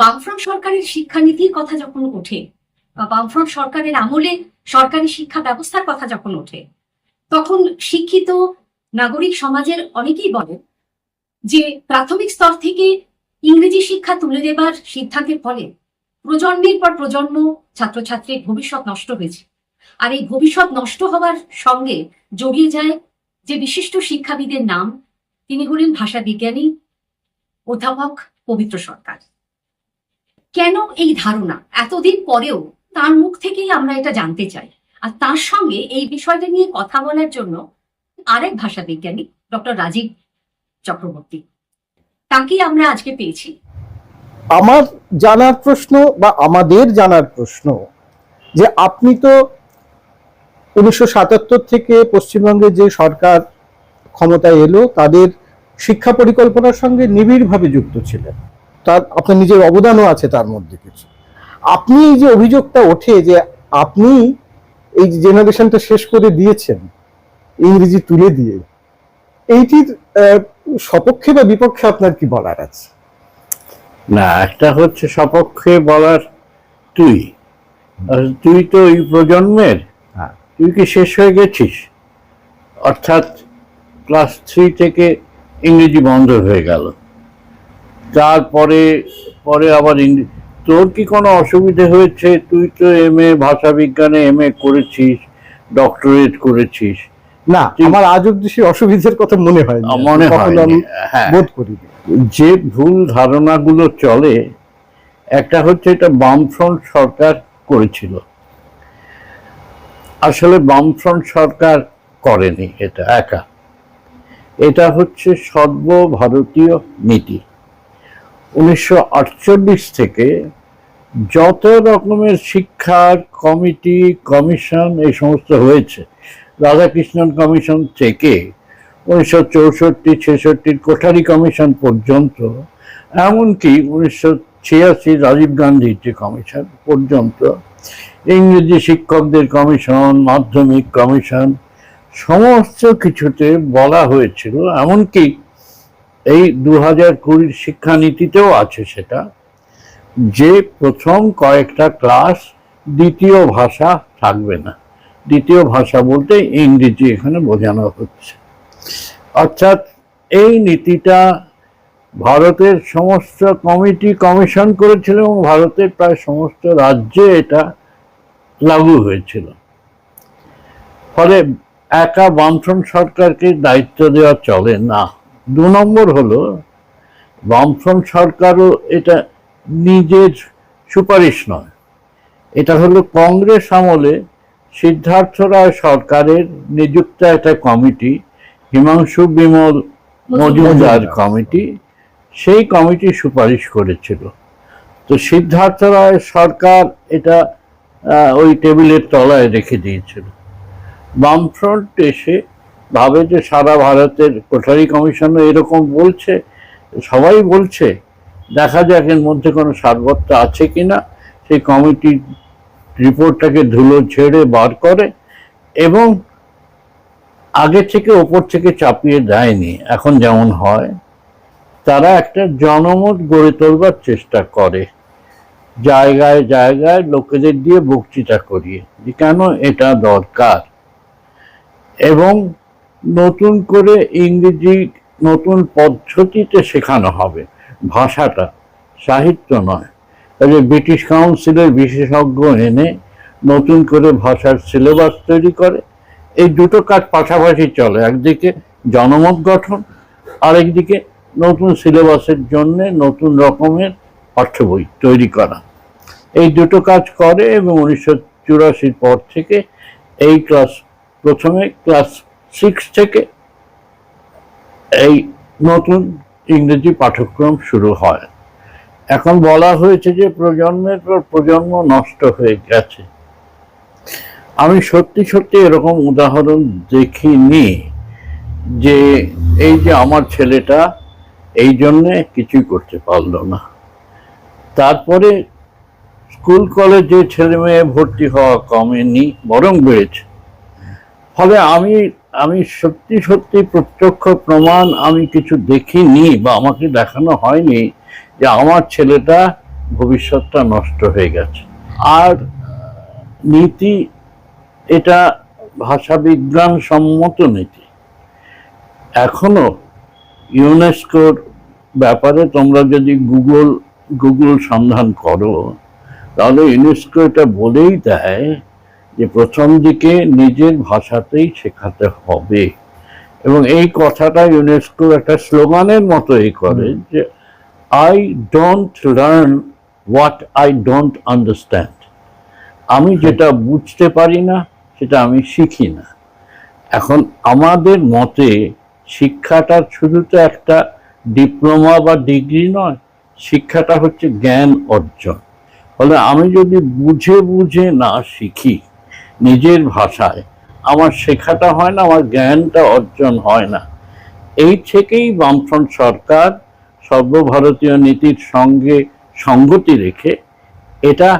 বামফ্রন্ট সরকারের শিক্ষানীতির কথা যখন ওঠে, বা বামফ্রন্ট সরকারের আমলে সরকারি শিক্ষা ব্যবস্থার কথা যখন ওঠে, তখন শিক্ষিত নাগরিক সমাজের অনেকেই বলেন যে প্রাথমিক স্তর থেকে ইংরেজি শিক্ষা তুলে দেবার সিদ্ধান্তের ফলে প্রজন্মের পর প্রজন্ম ছাত্রছাত্রীর ভবিষ্যৎ নষ্ট হয়েছে। আর এই ভবিষ্যৎ নষ্ট হওয়ার সঙ্গে জড়িয়ে যায় যে বিশিষ্ট শিক্ষাবিদের নাম, তিনি হলেন ভাষা বিজ্ঞানী অধ্যাপক পবিত্র সরকার। কেন এই ধারণা? এতদিন পরেও তার মুখ থেকেই আমরা এটা জানতে চাই। আর তার সঙ্গে এই বিষয়টা নিয়ে কথা বলার জন্য আরেক ভাষা বিজ্ঞানী ডক্টর রাজীব চক্রবর্তী। তাকেই আমরা আজকে পেয়েছি। আমার জানার প্রশ্ন বা আমাদের জানার প্রশ্ন যে আপনি তো উনিশশো সাতাত্তর থেকে পশ্চিমবঙ্গে যে সরকার ক্ষমতায় এলো, তাদের শিক্ষা পরিকল্পনার সঙ্গে নিবিড়ভাবে যুক্ত ছিলেন। তার আপনার নিজের অবদানও আছে তার মধ্যে কিছু। আপনি এই যে অভিযোগটা ওঠে যে আপনি এই জেনারেশনটা শেষ করে দিয়েছেন ইংরেজি তুলে দিয়ে এইটির সপক্ষে বা বিপক্ষে আপনার কি বলার আছে? না একটা হচ্ছে সপক্ষে বলার তুই। তুই তো এই প্রজন্মের। হ্যাঁ। তুই কি শেষ হয়ে গেছিস? অর্থাৎ ক্লাস থ্রি থেকে ইংরেজি বন্ধ হয়ে গেল। তারপরে পরে আবার তোর কি কোনো অসুবিধে হয়েছে? তুই তো এম এ ভাষা বিজ্ঞানে এম এ করেছিস ডক্টরেট করেছিস। না আমার আজ অব্দি সেই অসুবিধার কথা মনে হয় মনে হয়। বোধ করিনি। যে ভুল ধারণাগুলো চলে একটা হচ্ছে এটা বামফ্রন্ট সরকার করেছিল। আসলে বামফ্রন্ট সরকার করেনি এটা একা। এটা হচ্ছে সর্বভারতীয় নীতি। উনিশশো আটচল্লিশ থেকে যত রকমের শিক্ষার কমিটি, কমিশন এই সমস্ত হয়েছে, রাধাকৃষ্ণন কমিশন থেকে উনিশশো চৌষট্টি, ছেষট্টির কোঠারি কমিশন পর্যন্ত, এমনকি উনিশশো ছিয়াশি রাজীব গান্ধীর যে কমিশন পর্যন্ত, ইংরেজি শিক্ষকদের কমিশন, মাধ্যমিক কমিশন, সমস্ত কিছুতে বলা হয়েছিল, এমনকি এই দু হাজার কুড়ির শিক্ষানীতিতেও আছে সেটা। যে প্রথম কয়েকটা ক্লাস দ্বিতীয় ভাষা থাকবে না। দ্বিতীয় ভাষা বলতে ইংরেজি এখানে বোঝানো হচ্ছে। অর্থাৎ এই নীতিটা ভারতের সমস্ত কমিটি কমিশন করেছিল এবং ভারতের প্রায় সমস্ত রাজ্যে এটা লাগু হয়েছিল। ফলে একা বামফ্রন্ট সরকারকে দায়িত্ব দেওয়া চলে না। দু নম্বর হলো বামফ্রন্ট সরকারও এটা নিজের সুপারিশ নয়। এটা হলো কংগ্রেস আমলে সিদ্ধার্থ রায় সরকারের নিযুক্ত একটা কমিটি হিমাংশু বিমল মজুমদার কমিটি সেই কমিটি সুপারিশ করেছিল। তো সিদ্ধার্থ রায় সরকার এটা ওই টেবিলের তলায় রেখে দিয়েছিল। বামফ্রন্ট এসে ভাবে যে সারা ভারতের কোঠারি কমিশনও এরকম বলছে, সবাই বলছে, দেখা যাক এর মধ্যে কোনো সারবত্তা আছে কিনা। সেই কমিটি রিপোর্টটাকে ধুলো ছেড়ে বার করে এবং আগে থেকে ওপর থেকে চাপিয়ে দেয়নি। এখন যেমন হয়, তারা একটা জনমত গড়ে তোলবার চেষ্টা করে। জায়গায় জায়গায় লোকেদের দিয়ে বক্তৃতা করিয়ে। যে কেন এটা দরকার? এবং নতুন করে ইংরেজি নতুন পদ্ধতিতে শেখানো হবে। ভাষাটা সাহিত্য নয়। তাহলে ব্রিটিশ কাউন্সিলের বিশেষজ্ঞ এনে নতুন করে ভাষার সিলেবাস তৈরি করে। এই দুটো কাজ পাশাপাশি চলে। একদিকে জনমত গঠন, আরেকদিকে নতুন সিলেবাসের জন্য নতুন রকমের পাঠ্য বই তৈরি করা। এই দুটো কাজ করে এবং উনিশশো চুরাশির পর থেকে এই ক্লাস, প্রথমে ক্লাস সিক্স থেকে এই নতুন ইংরেজি পাঠ্যক্রম শুরু হয়। এখন বলা হয়েছে যে প্রজন্মের পর প্রজন্ম নষ্ট হয়ে গেছে। আমি সত্যি সত্যি এরকম উদাহরণ দেখিনি যে এই যে আমার ছেলেটা এই জন্যে কিছুই করতে পারল না। তারপরে স্কুল কলেজে ছেলে মেয়ে ভর্তি হওয়া কমেনি, বরং বেড়েছে। ফলে আমি আমি সত্যি সত্যি প্রত্যক্ষ প্রমাণ আমি কিছু দেখিনি বা আমাকে দেখানো হয়নি যে আমার ছেলেটা ভবিষ্যৎটা নষ্ট হয়ে গেছে। আর নীতি এটা ভাষাবিজ্ঞান সম্মত নীতি। এখনও ইউনেস্কোর ব্যাপারে তোমরা যদি গুগল গুগল সন্ধান করো, তাহলে ইউনেস্কো এটা বলেই দেয় যে প্রথম দিকে নিজের ভাষাতেই শেখাতে হবে। এবং এই কথাটা ইউনেস্কো একটা স্লোগানের মতো এই করে যে I don't learn what I don't understand আমি যেটা বুঝতে পারি না সেটা আমি শিখি না। এখন আমাদের মতে শিক্ষাটা শুধু তো একটা ডিপ্লোমা বা ডিগ্রি নয় শিক্ষাটা হচ্ছে জ্ঞান অর্জন। ফলে আমি যদি বুঝে বুঝে না শিখি নিজের ভাষায়। আমার শেখাটা হয় না, আমার জ্ঞানটা অর্জন হয় না। এই থেকেই বামফ্রন্ট সরকার সর্বভারতীয় নীতির সঙ্গে সঙ্গতি রেখে এটা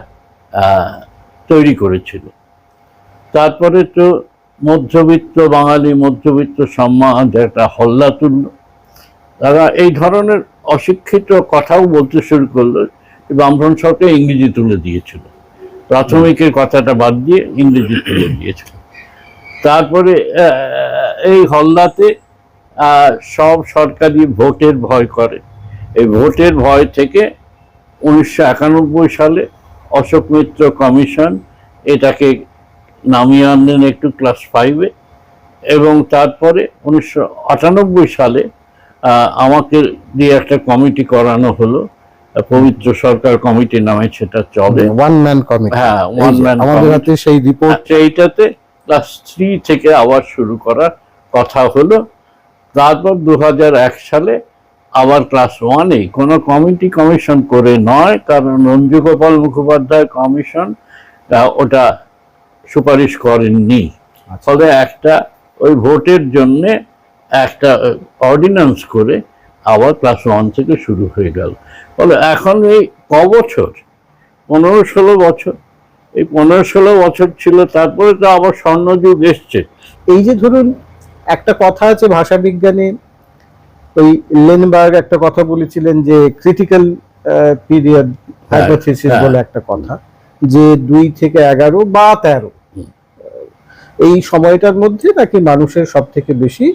তৈরি করেছিল। তারপরে তো মধ্যবিত্ত বাঙালি, মধ্যবিত্ত সম্মান, একটা হল্লা তুলল। তারা এই ধরনের অশিক্ষিত কথাও বলতে শুরু করল বামফ্রন্ট সরকার ইংরেজি তুলে দিয়েছিল। প্রাথমিকের কথাটা বাদ দিয়ে ইংরেজি তুলে দিয়েছিল তারপরে এই হল্লাতে সব সরকারি ভোটের ভয় করে। এই ভোটের ভয় থেকে উনিশশো একানব্বই সালে অশোক মিত্র কমিশন এটাকে নামিয়ে আনলেন একটু ক্লাস ফাইভে এবং তারপরে উনিশশো আটানব্বই সালে আমাকে দিয়ে একটা কমিটি করানো হলো। পবিত্র সরকার কমিটি নামে সেটা চলে। ওয়ান ম্যান কমিটি হ্যাঁ, one man আমাদের হাতে সেই রিপোর্ট সেইটাতে ক্লাস থ্রি থেকে আবার শুরু করার কথা হলো তারপর দু হাজার এক সালে আবার ক্লাস ওয়ানে কোনো কমিটি কমিশন করে নয় কারণ রঞ্জু গোপাল মুখোপাধ্যায় কমিশন ওটা সুপারিশ করেননি। ফলে একটা ওই ভোটের জন্যে একটা অর্ডিন্যান্স করে আবার ক্লাস ওয়ান থেকে শুরু হয়ে গেল। ফলে এখন এই ক বছর? পনেরো ষোলো বছর। এই পনেরো ষোলো বছর ছিল তারপরে তো আবার স্বর্ণযুগ এসছে। এই যে ধরুন একটা কথা আছে ভাষা বিজ্ঞানে ওই লেনবার্গ একটা কথা বলেছিলেন যে ক্রিটিক্যাল পিরিয়ড হাইপোথিসিস। বলে একটা কথা যে দুই থেকে এগারো বা তেরো। এই সময়টার মধ্যে নাকি মানুষের সব থেকে বেশি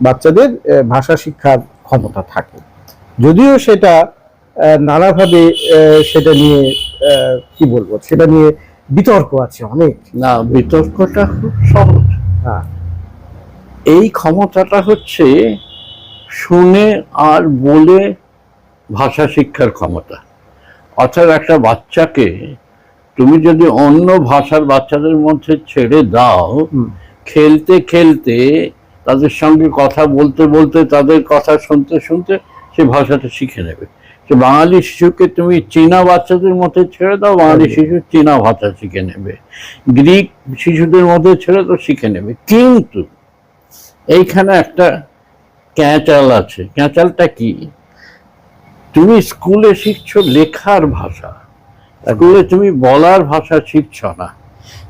বাচ্চাদের ভাষা শিক্ষার ক্ষমতা থাকে। যদিও সেটা নানাভাবে সেটা নিয়ে কি বলব সেটা নিয়ে বিতর্ক আছে অনেক। না বিতর্কটা খুব সহজ। হ্যাঁ। এই ক্ষমতাটা হচ্ছে শুনে আর বলে ভাষা শিক্ষার ক্ষমতা। অর্থাৎ একটা বাচ্চাকে তুমি যদি অন্য ভাষার বাচ্চাদের মধ্যে ছেড়ে দাও খেলতে খেলতে তাদের সঙ্গে কথা বলতে বলতে তাদের কথা শুনতে শুনতে সে ভাষাটা শিখে নেবে। সে বাঙালি শিশুকে তুমি চীনা বাচ্চাদের মধ্যে ছেড়ে দাও বাঙালি শিশু চীনা ভাষা শিখে নেবে। গ্রিক শিশুদের মধ্যে ছেড়ে তো শিখে নেবে। কিন্তু এইখানে একটা ক্যাঁচাল আছে। ক্যাঁচালটা কি? তুমি স্কুলে শিখছো লেখার ভাষা। স্কুলে তুমি বলার ভাষা শিখছ না।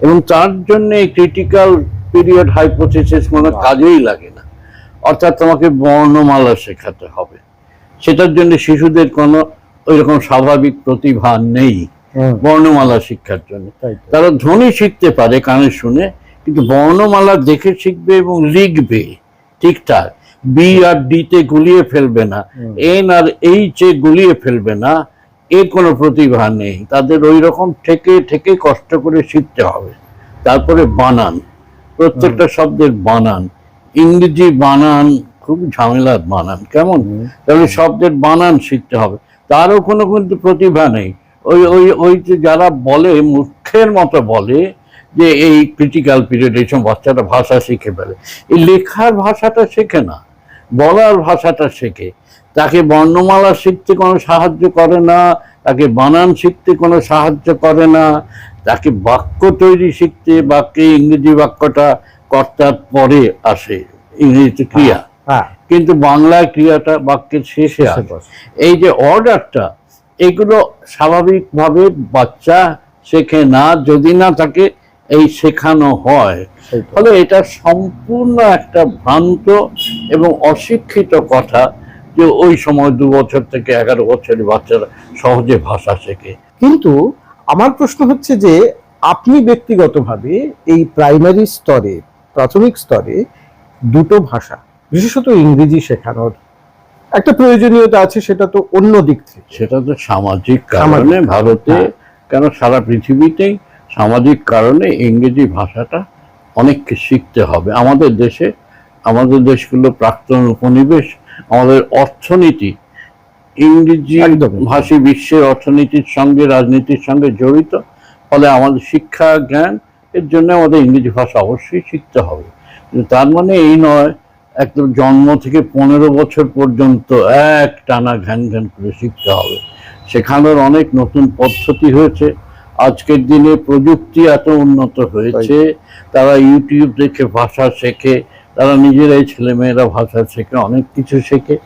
এবং তার জন্য ক্রিটিক্যাল পিরিয়ড হাইপোথিসিস কোনো কাজেই লাগে না। অর্থাৎ তোমাকে বর্ণমালা শেখাতে হবে। সেটার জন্য শিশুদের কোনো ওইরকম স্বাভাবিক প্রতিভা নেই বর্ণমালা শিক্ষার জন্য। তারা ধ্বনি শিখতে পারে কানে শুনে কিন্তু বর্ণমালা দেখে শিখবে এবং লিখবে ঠিকঠাক বি আর ডি তে গুলিয়ে ফেলবে না। এন আর এইচ এ গুলিয়ে ফেলবে না এর কোনো প্রতিভা নেই। তাদের ওই রকম ঠেকে থেকে কষ্ট করে শিখতে হবে। তারপরে বানান। প্রত্যেকটা শব্দের বানান। ইংরেজি বানান খুব ঝামেলার বানান কেমন। তাহলে শব্দের বানান শিখতে হবে। তারও কোনো কিন্তু প্রতিভা নেই। ওই ওই ওই যে যারা বলে মূর্খের মতো বলে যে এই ক্রিটিক্যাল পিরিয়ড এই সময় বাচ্চাটা ভাষা শিখে ফেলে। এই লেখার ভাষাটা শেখে না। বলার ভাষাটা শেখে। তাকে বর্ণমালা শিখতে কোনো সাহায্য করে না। তাকে বানান শিখতে কোনো সাহায্য করে না। তাকে বাক্য তৈরি শিখতে বাক্যে ইংরেজি বাক্যটা কর্তার পরে আসে ইংরেজিতে ক্রিয়া। হ্যাঁ কিন্তু বাংলায় ক্রিয়াটা বাক্যের শেষে আসে। এই যে অর্ডারটা এগুলো স্বাভাবিকভাবে বাচ্চা শেখে না যদি না তাকে এই শেখানো হয়। ফলে এটা সম্পূর্ণ একটা ভ্রান্ত এবং অশিক্ষিত কথা যে ওই সময় দু বছর থেকে এগারো বছরের বাচ্চারা সহজে ভাষা শেখে। কিন্তু আমার প্রশ্ন হচ্ছে যে আপনি ব্যক্তিগতভাবে এই প্রাইমারি স্তরে প্রাথমিক স্তরে দুটো ভাষা বিশেষত ইংরেজি শেখানোর একটা প্রয়োজনীয়তা আছে সেটা তো অন্য দিক থেকে সেটা তো সামাজিক কারণে ভারতে হ্যাঁ। কেন সারা পৃথিবীতেই সামাজিক কারণে ইংরেজি ভাষাটা অনেককে শিখতে হবে আমাদের দেশে আমাদের দেশগুলো প্রাক্তন উপনিবেশ আমাদের অর্থনীতি ইংরেজি একদম। ভাষী বিশ্বের অর্থনীতির সঙ্গে রাজনীতির সঙ্গে জড়িত ফলে আমাদের শিক্ষা জ্ঞান এর জন্য আমাদের ইংরেজি ভাষা অবশ্যই শিখতে হবে। তার মানে এই নয় একদম জন্ম থেকে পনেরো বছর পর্যন্ত এক টানা ঘ্যান ঘ্যান করে শিখতে হবে। শেখানোর অনেক নতুন পদ্ধতি হয়েছে। আজকের দিনে প্রযুক্তি এত উন্নত হয়েছে তারা ইউটিউব দেখে ভাষা শেখে তারা নিজেরাই ছেলেমেয়েরা ভাষা শেখে অনেক কিছু শেখে।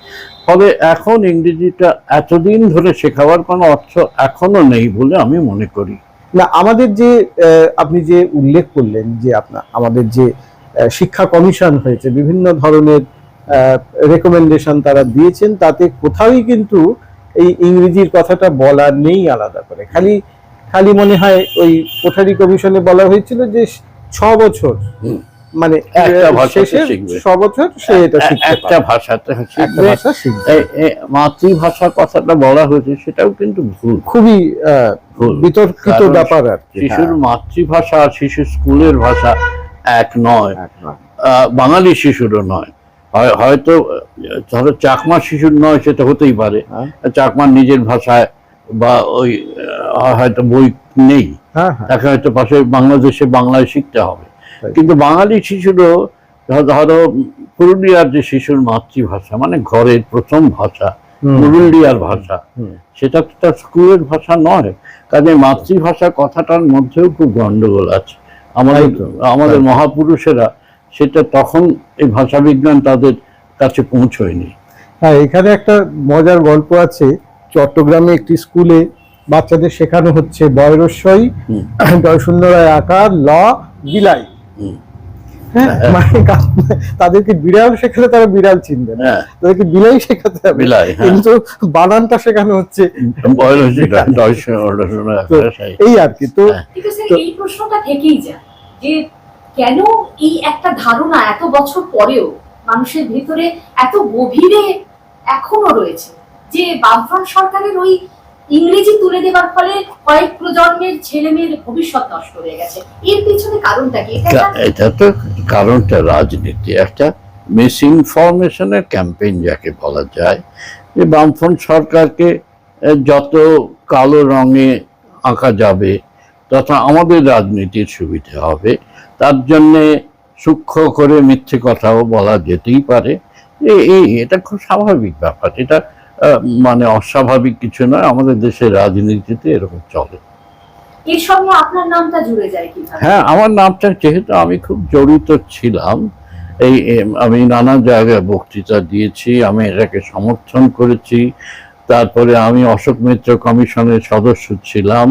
ফলে এখন ইংরেজিটা এতদিন ধরে শেখাবার কোনো অর্থ এখনও নেই বলে আমি মনে করি না আমাদের যে আপনি যে উল্লেখ করলেন যে আপনার আমাদের যে শিক্ষা কমিশন হয়েছে বিভিন্ন ধরনের রেকমেন্ডেশন তারা দিয়েছেন তাতে কোথাওই কিন্তু এই ইংরেজির কথাটা বলা নেই আলাদা করে খালি খালি মনে হয় ওই কোঠারি কমিশনে বলা হয়েছিল যে ছ বছর। মানে একটা ভাষাতে শিখবে। সে এটা একটা। ভাষাতে একটা ভাষা শিখবে। এ- কথাটা বলা হয়েছে সেটাও কিন্তু ভুল। খুবই বিতর্কিত ব্যাপার আর শিশুর হ্যাঁ, মাতৃভাষা আর শিশুর স্কুলের ভাষা এক নয়। বাঙালি শিশুরও নয়। হয়- হয়তো ধরো চাকমা শিশুর নয় সেটা হতেই পারে। হ্যাঁ। চাকমার নিজের ভাষায় বা ওই হয়তো বই নেই। হ্যাঁ। তাকে হয়তো পাশে বাংলাদেশে বাংলায় শিখতে হবে। কিন্তু বাঙালি শিশুরও ধরো পুরুলিয়ার যে শিশুর মাতৃভাষা মানে ঘরের প্রথম ভাষা পুরুলিয়ার ভাষা সেটা তো তার স্কুলের ভাষা নয়। কাজে মাতৃভাষা কথাটার মধ্যেও খুব গন্ডগোল আছে। আমাদের আমাদের মহাপুরুষেরা সেটা তখন এই ভাষা বিজ্ঞান তাদের কাছে পৌঁছয়নি। হ্যাঁ এখানে একটা মজার গল্প আছে। চট্টগ্রামে একটি স্কুলে বাচ্চাদের শেখানো হচ্ছে বয়রস্বই হুম। আকার ল বিলাই। হ্যাঁ মানে তাদেরকে বিড়াল শেখালে তারা বিড়াল চিনবে না। হ্যাঁ। তাদেরকে বিলাই শেখাতে হবে। হ্যাঁ। কিন্তু বানানটা শেখানো হচ্ছে এই আর কি হ্যাঁ। তো- এই প্রশ্নটা থেকেই যায় যে কেন এই একটা ধারণা এত বছর পরেও মানুষের ভিতরে এত গভীরে এখনও রয়েছে যে বামফ্রন্ট সরকারের ওই ইংরেজি তুলে দেওয়ার ফলে কয়েক প্রজন্মের ছেলে মেয়ের ভবিষ্যৎ নষ্ট হয়ে গেছে। এর পিছনে কারণটা কি? এটা তো কারণটা রাজনীতি। একটা মিস ইনফরমেশনের ক্যাম্পেইন যাকে বলা যায়, যে বামফ্রন্ট সরকারকে যত কালো রঙে আঁকা যাবে তত আমাদের রাজনীতির সুবিধে হবে, তার জন্যে সূক্ষ্ম করে মিথ্যে কথাও বলা যেতেই পারে। এই এটা খুব স্বাভাবিক ব্যাপার। এটা মানে অস্বাভাবিক কিছু নয় আমাদের দেশের রাজনীতিতে এরকম চলে। এর সঙ্গে আপনার নামটা জুড়ে যায় কীভাবে? হ্যাঁ আমার নামটা যেহেতু আমি খুব জড়িত ছিলাম এই আমি নানা জায়গায় বক্তৃতা দিয়েছি আমি এটাকে সমর্থন করেছি তারপরে আমি অশোক মিত্র কমিশনের সদস্য ছিলাম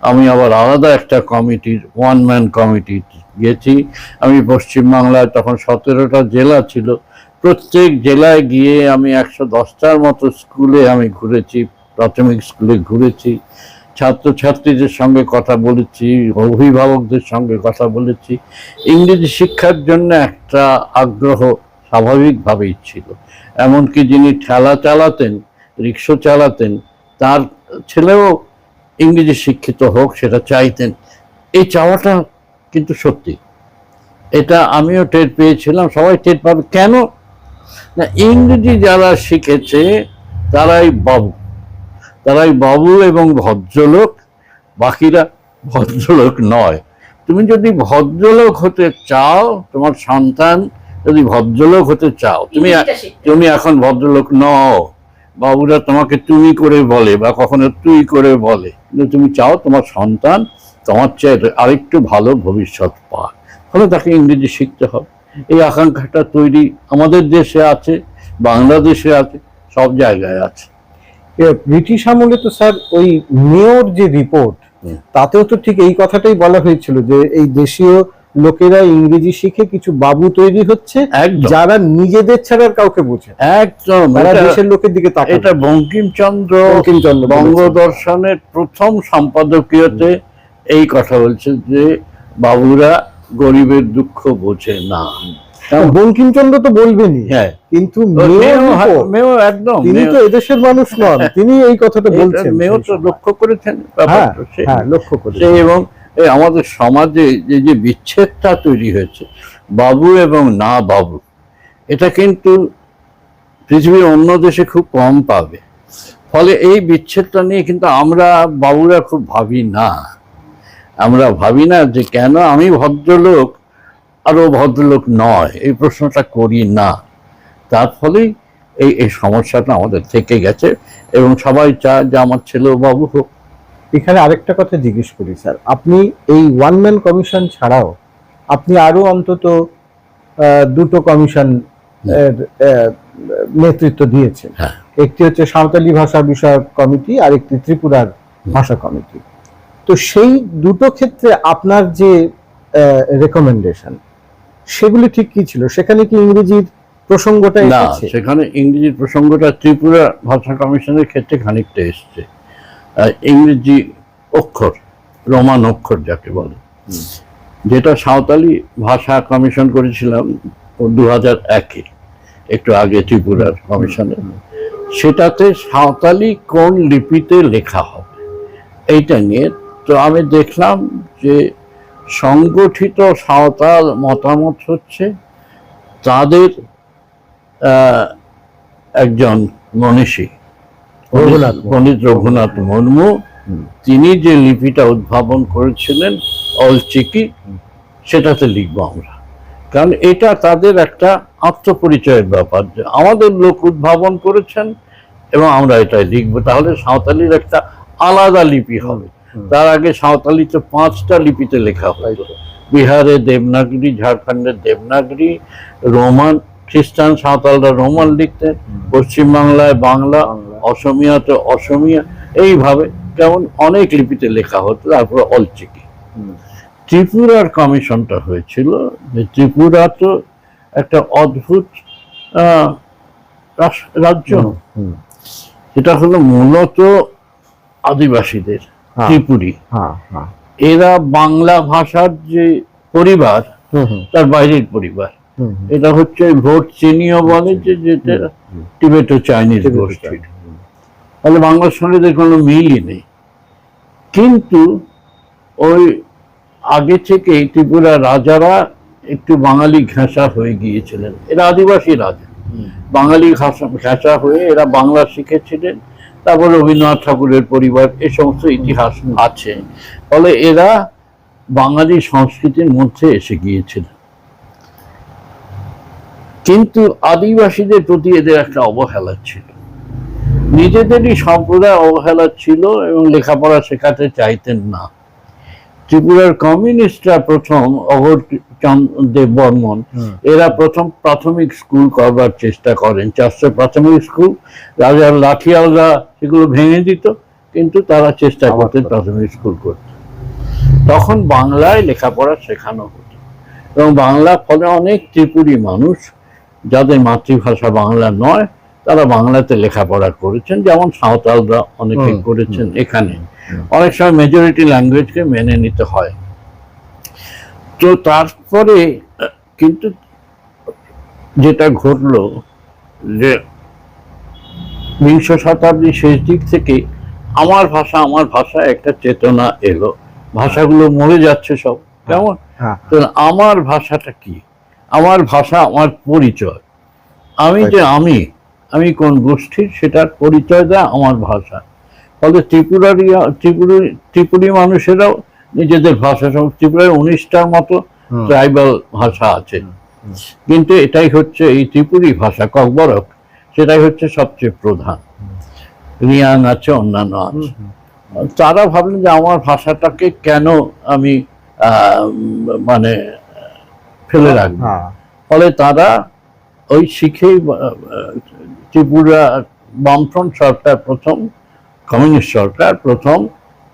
আমি আবার আলাদা একটা কমিটির ওয়ান ম্যান কমিটি গেছি। আমি পশ্চিমবাংলায় তখন সতেরোটা জেলা ছিল প্রত্যেক জেলায় গিয়ে আমি একশো দশটার মতো স্কুলে আমি ঘুরেছি, প্রাথমিক স্কুলে ঘুরেছি। ছাত্রছাত্রীদের সঙ্গে কথা বলেছি, অভিভাবকদের সঙ্গে কথা বলেছি। ইংরেজি শিক্ষার জন্য একটা আগ্রহ স্বাভাবিকভাবেই ছিল। এমনকি যিনি ঠেলা চালাতেন, রিক্সা চালাতেন, তার ছেলেও ইংরেজি শিক্ষিত হোক সেটা চাইতেন। এই চাওয়াটা কিন্তু সত্যি। এটা আমিও টের পেয়েছিলাম। সবাই টের পাবে। কেন? না ইংরেজি যারা শিখেছে তারাই বাবু। তারাই বাবু এবং ভদ্রলোক বাকিরা ভদ্রলোক নয়। তুমি যদি ভদ্রলোক হতে চাও তোমার সন্তান যদি ভদ্রলোক হতে চাও তুমি তুমি এখন ভদ্রলোক নও। বাবুরা তোমাকে তুমি করে বলে বা কখনো তুই করে বলে। কিন্তু তুমি চাও তোমার সন্তান তোমার চেয়ে আরেকটু ভালো ভবিষ্যৎ পায় ফলে তাকে ইংরেজি শিখতে হবে। এই আকাঙ্ক্ষাটা তৈরি আমাদের দেশে আছে বাংলাদেশে আছে সব জায়গায় আছে। ব্রিটিশ আমলে তো স্যার ওই মেয়র যে রিপোর্ট তাতেও তো ঠিক এই কথাটাই বলা হয়েছিল যে এই দেশীয় লোকেরা ইংরেজি শিখে কিছু বাবু তৈরি হচ্ছে যারা নিজেদের ছাড়া আর কাউকে বোঝে। একদম দেশের লোকের দিকে তাকায়। এটা বঙ্কিমচন্দ্র বঙ্কিমচন্দ্র বঙ্গদর্শনের প্রথম সম্পাদকীয়তে এই কথা বলছে যে বাবুরা গরিবের দুঃখ বোঝে না। বঙ্কিমচন্দ্র তো বলবেনই। হ্যাঁ। কিন্তু মেয়েও তো- মেয়েও একদম তিনি তো এদেশের মানুষ নন তিনি এই কথাটা বলছেন। মেয়েও তো লক্ষ্য করেছেন হ্যাঁ হ্যাঁ লক্ষ্য করে সে এবং এই আমাদের সমাজে যে যে বিচ্ছেদটা তৈরি হয়েছে বাবু এবং না বাবু এটা কিন্তু পৃথিবীর অন্য দেশে খুব কম পাবে। ফলে এই বিচ্ছেদটা নিয়ে কিন্তু আমরা বাবুরা খুব ভাবি না। আমরা ভাবি না যে কেন আমি ভদ্রলোক আরও ভদ্রলোক নয়। এই প্রশ্নটা করি না। তার ফলেই এই এই সমস্যাটা আমাদের থেকে গেছে এবং সবাই চায় যে আমার ছেলেও বাবু হোক। এখানে আরেকটা কথা জিজ্ঞেস করি স্যার। আপনি এই ওয়ান ম্যান কমিশন ছাড়াও আপনি আরও অন্তত দুটো কমিশন নেতৃত্ব দিয়েছেন। হ্যাঁ। একটি হচ্ছে সাঁওতালি ভাষা বিষয়ক কমিটি আর একটি ত্রিপুরার ভাষা কমিটি। তো সেই দুটো ক্ষেত্রে আপনার যে রেকমেন্ডেশন সেগুলি ঠিক কি ছিল? সেখানে কি ইংরেজির প্রসঙ্গটা না সেখানে ইংরেজির প্রসঙ্গটা ত্রিপুরা ভাষা কমিশনের ক্ষেত্রে খানিকটা এসছে। ইংরেজি অক্ষর রোমান অক্ষর যাকে বলে। যেটা সাঁওতালি ভাষা কমিশন করেছিলাম দু হাজার একে একটু আগে ত্রিপুরার কমিশনে সেটাতে সাঁওতালি কোন লিপিতে লেখা হবে এইটা নিয়ে তো আমি দেখলাম যে সংগঠিত সাঁওতাল মতামত হচ্ছে তাদের একজন মনীষী রঘুনাথ। পণ্ডিত রঘুনাথ মুর্মু। তিনি যে লিপিটা উদ্ভাবন করেছিলেন অলচিকি সেটাতে লিখব আমরা। কারণ এটা তাদের একটা আত্মপরিচয়ের ব্যাপার। যে আমাদের লোক উদ্ভাবন করেছেন এবং আমরা এটাই লিখব। তাহলে সাঁওতালির একটা আলাদা লিপি হবে। তার আগে সাঁওতালিতে পাঁচটা লিপিতে লেখা হতো। বিহারে দেবনাগরী ঝাড়খণ্ডের দেবনাগরী রোমান খ্রিস্টান সাঁওতালরা রোমান লিখতেন পশ্চিমবাংলায় বাংলা। অসমিয়াতে অসমিয়া এইভাবে কেমন অনেক লিপিতে লেখা হতো তারপর অলচিকি। ত্রিপুরার কমিশনটা হয়েছিল যে ত্রিপুরা তো একটা অদ্ভুত রাজ্য। হুম। হলো মূলত আদিবাসীদের। হ্যাঁ। ত্রিপুরী। হ্যাঁ হ্যাঁ। এরা বাংলা ভাষার যে পরিবার তার বাইরের পরিবার। এটা হচ্ছে ভোট চিনিও বলে যে যেটা। টিবেটো চাইনিজ গোষ্ঠীর তাহলে বাংলার সঙ্গে এদের কোনো মিলই নেই। কিন্তু ওই আগে থেকেই ত্রিপুরা রাজারা একটু বাঙালি ঘেঁষা হয়ে গিয়েছিলেন। এরা আদিবাসী রাজা। বাঙালি ঘেঁষা হয়ে এরা বাংলা শিখেছিলেন। তারপর রবীন্দ্রনাথ ঠাকুরের পরিবার, এ সমস্ত ইতিহাস আছে। ফলে এরা বাঙালি সংস্কৃতির মধ্যে এসে গিয়েছিলেন কিন্তু আদিবাসীদের প্রতি এদের একটা অবহেলা ছিল। নিজেদেরই সম্প্রদায় অবহেলা ছিল এবং লেখাপড়া শেখাতে চাইতেন না। ত্রিপুরার কমিউনিস্টরা প্রথম দেব বর্মন এরা প্রথম প্রাথমিক স্কুল করবার চেষ্টা করেন। চারশো প্রাথমিক স্কুল রাজার লাঠিয়ালরা সেগুলো ভেঙে দিত কিন্তু তারা চেষ্টা করতেন। প্রাথমিক স্কুল করতে। তখন বাংলায় লেখাপড়া শেখানো হতো। এবং বাংলা ফলে অনেক ত্রিপুরী মানুষ যাদের মাতৃভাষা বাংলা নয় তারা বাংলাতে লেখাপড়া করেছেন। যেমন সাঁওতালরা অনেকে করেছেন এখানে। অনেক সময় মেজরিটি ল্যাঙ্গুয়েজকে মেনে নিতে হয়। তো তারপরে কিন্তু যেটা ঘটলো যে বিংশ শতাব্দীর শেষ দিক থেকে আমার ভাষা আমার ভাষা একটা চেতনা এলো। ভাষাগুলো মরে যাচ্ছে সব। কেমন? হ্যাঁ তো আমার ভাষাটা কি? আমার ভাষা আমার পরিচয়। আমি যে আমি আমি কোন গোষ্ঠীর সেটার পরিচয় দেয় আমার ভাষা। ফলে ত্রিপুরারি ত্রিপুরি ত্রিপুরি মানুষেরাও নিজেদের ভাষা সম ত্রিপুরায় উনিশটার মতো ট্রাইবাল ভাষা আছে। কিন্তু এটাই হচ্ছে এই ত্রিপুরী ভাষা ককবরক সেটাই হচ্ছে সবচেয়ে প্রধান। রিয়াং আছে অন্যান্য আছে। তারা ভাবলেন যে আমার ভাষাটাকে কেন আমি মানে ফেলে রাখব? হ্যাঁ। ফলে তারা ওই শিখেই ত্রিপুরা বামফ্রন্ট সরকার প্রথম কমিউনিস্ট সরকার প্রথম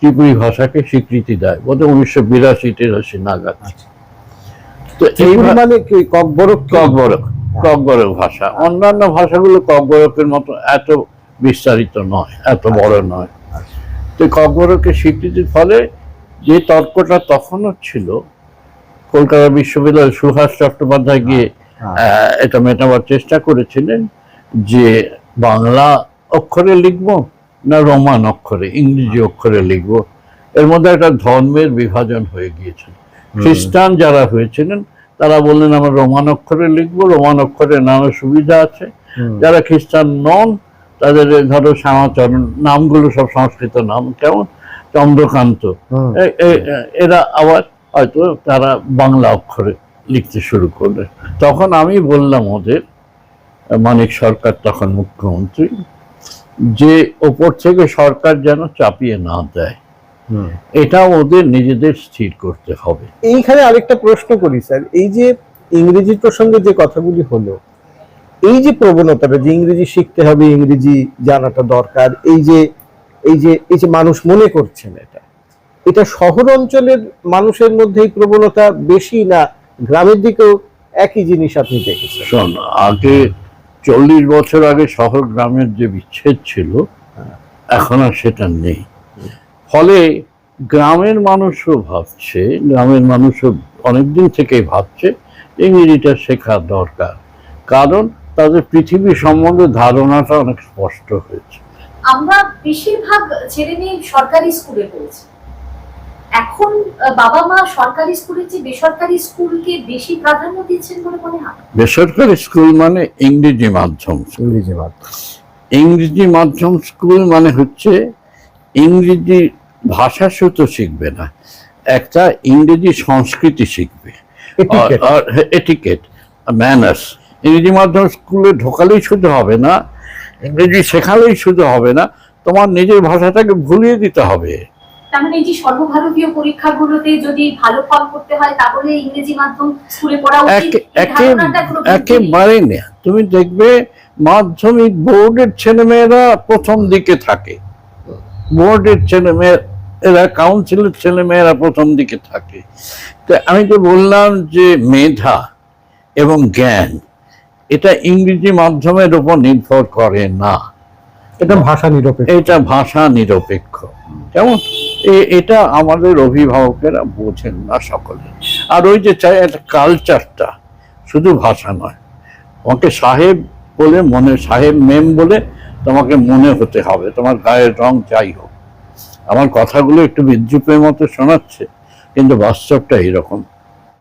ত্রিপুরী ভাষাকে স্বীকৃতি দেয় বোধ উনিশশো বিরাশি তিরাশি নাগাদ আচ্ছা। তো এই মানে কি ককবরক? ককবরক ককবরক ভাষা অন্যান্য ভাষাগুলো ককবরকের মতো এত বিস্তারিত নয় এত বড় নয় তো ককবরকের স্বীকৃতির ফলে যে তর্কটা তখনও ছিল কলকাতা বিশ্ববিদ্যালয়ের সুভাষ চট্টোপাধ্যায় গিয়ে হ্যাঁ। এটা মেটাবার চেষ্টা করেছিলেন যে বাংলা অক্ষরে লিখব না রোমান অক্ষরে ইংরেজি অক্ষরে লিখব। এর মধ্যে একটা ধর্মের বিভাজন হয়ে গিয়েছিল। খ্রিস্টান যারা হয়েছিলেন তারা বললেন আমরা রোমান অক্ষরে লিখব রোমান অক্ষরে নানা সুবিধা আছে। যারা খ্রিস্টান নন তাদের ধরো শ্যামাচরণ নামগুলো সব সংস্কৃত নাম কেমন? চন্দ্রকান্ত। এরা আবার হয়তো তারা বাংলা অক্ষরে লিখতে শুরু করলে তখন আমি বললাম ওদের মানিক সরকার তখন মুখ্যমন্ত্রী যে ওপর থেকে সরকার যেন চাপিয়ে না দেয়। এটা ওদের নিজেদের স্থির করতে হবে। এইখানে আরেকটা প্রশ্ন করি স্যার। এই যে ইংরেজি প্রসঙ্গে যে কথাগুলি হলো এই যে প্রবণতাটা যে ইংরেজি শিখতে হবে ইংরেজি জানাটা দরকার এই যে এই যে এই যে মানুষ মনে করছেন এটা এটা শহর অঞ্চলের মানুষের মধ্যে এই প্রবণতা বেশি না? গ্রামের দিকেও একই জিনিস আপনি দেখেছেন। শোন আগে চল্লিশ বছর আগে শহর গ্রামের যে বিচ্ছেদ ছিল, এখন আর সেটা নেই। ফলে গ্রামের মানুষও ভাবছে, গ্রামের মানুষও অনেকদিন থেকেই ভাবছে ইংরেজিটা শেখা দরকার। কারণ তাদের পৃথিবী সম্বন্ধে ধারণাটা অনেক স্পষ্ট হয়েছে। আমরা বেশিরভাগ ছেলে মেয়ে সরকারি স্কুলে পড়েছি। এখন বাবা মা সরকারি স্কুলের চেয়ে বেসরকারি স্কুলকে বেশি প্রাধান্য দিচ্ছেন বলে মনে হয়? বেসরকারি স্কুল মানে ইংরেজি মাধ্যম ইংরেজি মাধ্যম। ইংরেজি মাধ্যম স্কুল মানে হচ্ছে ইংরেজি ভাষা শুধু শিখবে না একটা ইংরেজি সংস্কৃতি শিখবে। আর এটিকেট ম্যানার্স ইংরেজি মাধ্যম স্কুলে ঢোকালেই শুধু হবে না ইংরেজি শেখালেই শুধু হবে না তোমার নিজের ভাষাটাকে ভুলিয়ে দিতে হবে। তার মানে এই যে সর্বভারতীয় পরীক্ষাগুলোতে যদি ভালো ফল করতে হয় তাহলে ইংরেজি মাধ্যম স্কুলে পড়া উচিত। একেবারে না তুমি দেখবে মাধ্যমিক বোর্ডের ছেলেমেয়েরা প্রথম দিকে থাকে। বোর্ডের ছেলেমেয়ে এরা কাউন্সিলের ছেলেমেয়েরা প্রথম দিকে থাকে। তো আমি তো বললাম যে মেধা এবং জ্ঞান এটা ইংরেজি মাধ্যমের উপর নির্ভর করে না। এটা ভাষা নিরপেক্ষ। এটা ভাষা নিরপেক্ষ। কেমন? এটা আমাদের অভিভাবকেরা বোঝেন না সকলে। আর ওই যে চাই একটা কালচারটা শুধু ভাষা নয়। তোমাকে সাহেব বলে মনে, সাহেব মেম বলে তোমাকে মনে হতে হবে। তোমার গায়ের রং যাই হোক। আমার কথাগুলো একটু বিদ্রুপের মতো শোনাচ্ছে, কিন্তু বাস্তবটা এইরকম